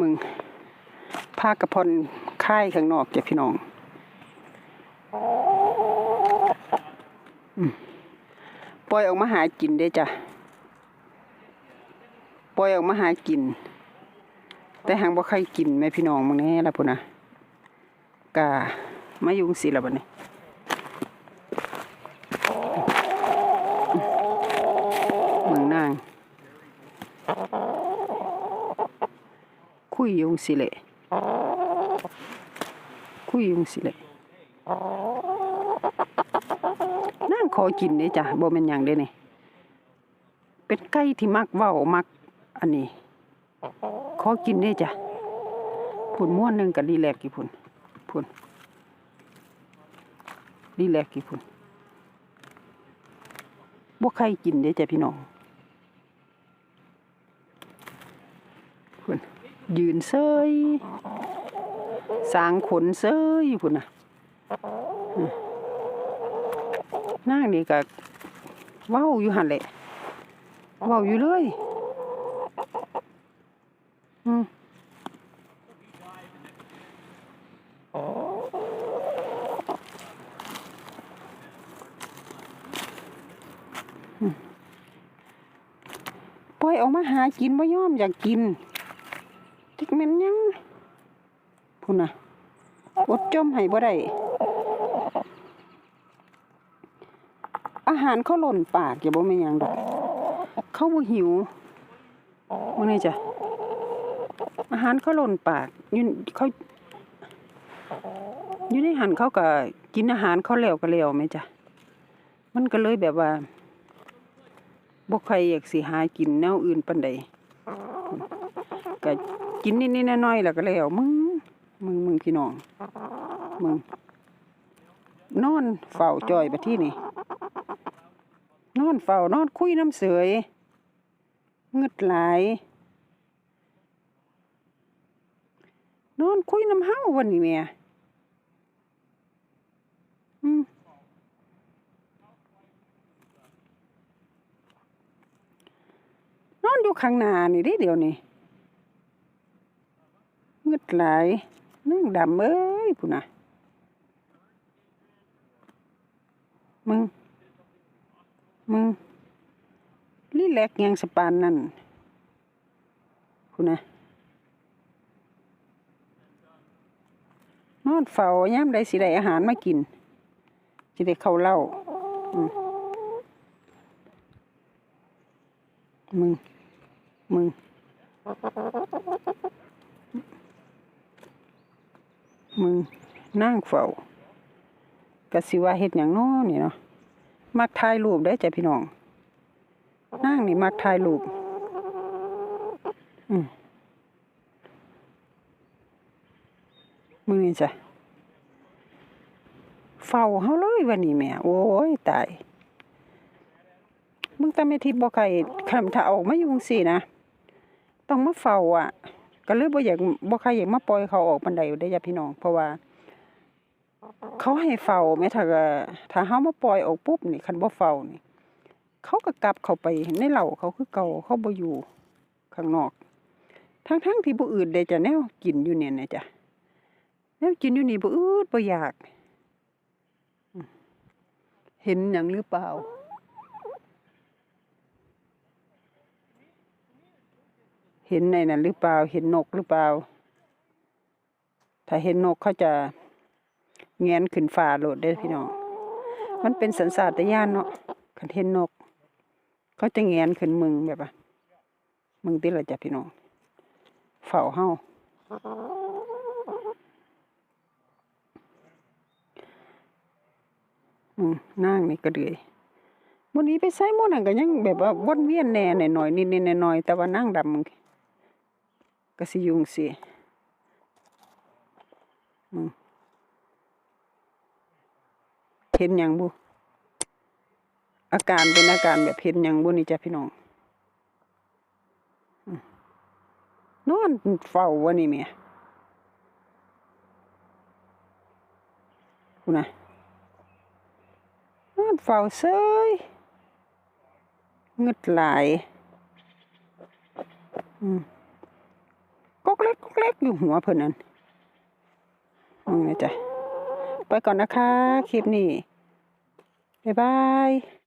มึงพากระพรค่ายข้างนอกจ้ะพี่น้องอปล่อยออกมาหากินได้จ้ะปล่อยออกมาหากิน แต่หางบ่ใครกินแม่พี่น้องมึงแน่ละพุ่นนะกามายุงสิละบัดนี้มืองนาง คุยยุงสิเลยคุยยุงสิเลยนั่งขอกินเด้จ้ะบ่แม่นหยังเด้นี่เป็นไก่ที่มักเว้ามัก อันนี้ ขอกินได้จ้ะผุนม้วนหนึ่งกับรีแลกกี่ผุนผุนรีแลกกี่ผุนบ่ใครกินได้จ้ะพี่น้องผุน ยืนเซยสางขนเซยผุนน่ะอืมนางนี่ก็เว้าอยู่หันแหละเว้าอยู่เลยอืมอืมปล่อยออกมาหากินบ่ยอมอยากกิน จักแม่นยังพุ่นน่ะอดจมให้บ่ได้อาหารเขาหล่นปากอย่าบ่แม่นยังดอกเขาบ่หิวว่าไงจ้ะอาหารเขาหล่นปากอยืนเขาอยู่ในหันเขาก็กินอาหารเขาแล้วก็แล้วไหมจ๊ะมันก็เลยแบบว่าบ่ใครอยากสิหากินแนวอื่นปานใดก็ กินนิดๆน้อยๆแล้วก็แล้วมึงมึงมึงพี่น้องมึงนอนเฝ้าจอยไปที่นี่นอนเฝ้านอนคุยน้ำเสยเงึดหลาย นอนคุยน้ำเฮาวันนี้แม่อืมนอนอยู่ข้างหน้านี่ด้เดี๋ยวนี้ หลายนั่งดำเอ้ยพุ่นน่ะมึง มึงลีแลกยังสปานนั่นพุ่นน่ะนอนเฝ้ายามใดสิได้อาหารมากินสิได้เข้าเล้ามึง มึง มึงนั่งเฝ้ากะสิว่าเฮ็ดหยังน้อนี่เนาะมักถ่ายรูปได้จ้ะพี่น้องนั่งนี่มักถ่ายรูปอืมมึงนี่จ้ะเฝ้าเฮาเลยวันนี้แม่โอ้ยตายมึงตาไม่ทิพย์บ่ไก่คำถ้าออกมาอยู่จังซี่นะต้องมาเฝ้าอะ ก็เลยบ่อยากบ่ใครอยากมาปล่อยเขาออกปานใดอยู่ได้อจ้ะพี่น้อง เพราะว่า เขาให้เฝ้าแม้ถ้าถ้าเฮามาปล่อยออกปุ๊บนี่คันบ่เฝ้านี่ เขาก็กลับเข้าไปในเหล่าเขาคือเก่าเขาบ่อยู่ข้างนอก ทั้งๆที่บ่อื่นได้จะแนวกินอยู่เนี่ยนะจ้ะแล้วกินอยู่นี่บ่อืดบ่อยาก เห็นหยังหรือเปล่า เห็นในนั้นหรือเปล่า เห็นนกหรือเปล่า ถ้าเห็นนกเขาจะแงนขึ้นฟ้าโหลดเด้พี่น้อง มันเป็นสัญชาตญาณเนาะคันเห็นนก เขาจะแงนขึ้นมึงแบบว่ามึงติละจ้ะพี่น้อง เฝ้าเฮาอืมนางนี่ก็เดือยวันนี้ไปใส่หมดนั่นก็ยังแบบว่าวนเวียนแน่หน่อยๆนิดๆหน่อยๆแต่ว่านางดำมัน ก็สิยุงสิเห็นยังบุอาการเป็นอาการแบบเห็นยังบุนี่จ้ะพี่น้องนอนเฝ้าวันนี้แม่กูนะนอนเฝ้าเซยเงึดหลาย อืม เล็กกุ๊กเล็กอยู่หัวเพิ่นนั่นมึงนะจ๊ะไปก่อนนะคะ คลิปนี้ บ๊ายบาย